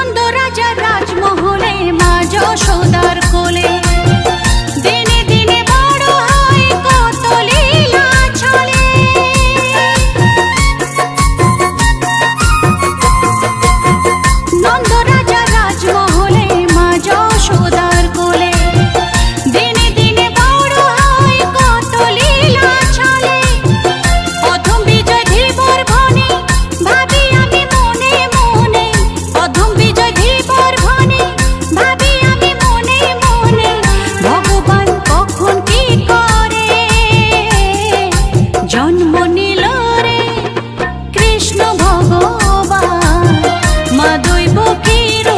नंद राजा জন্ম নিল রে কৃষ্ণ ভগবান মা দৈব কীর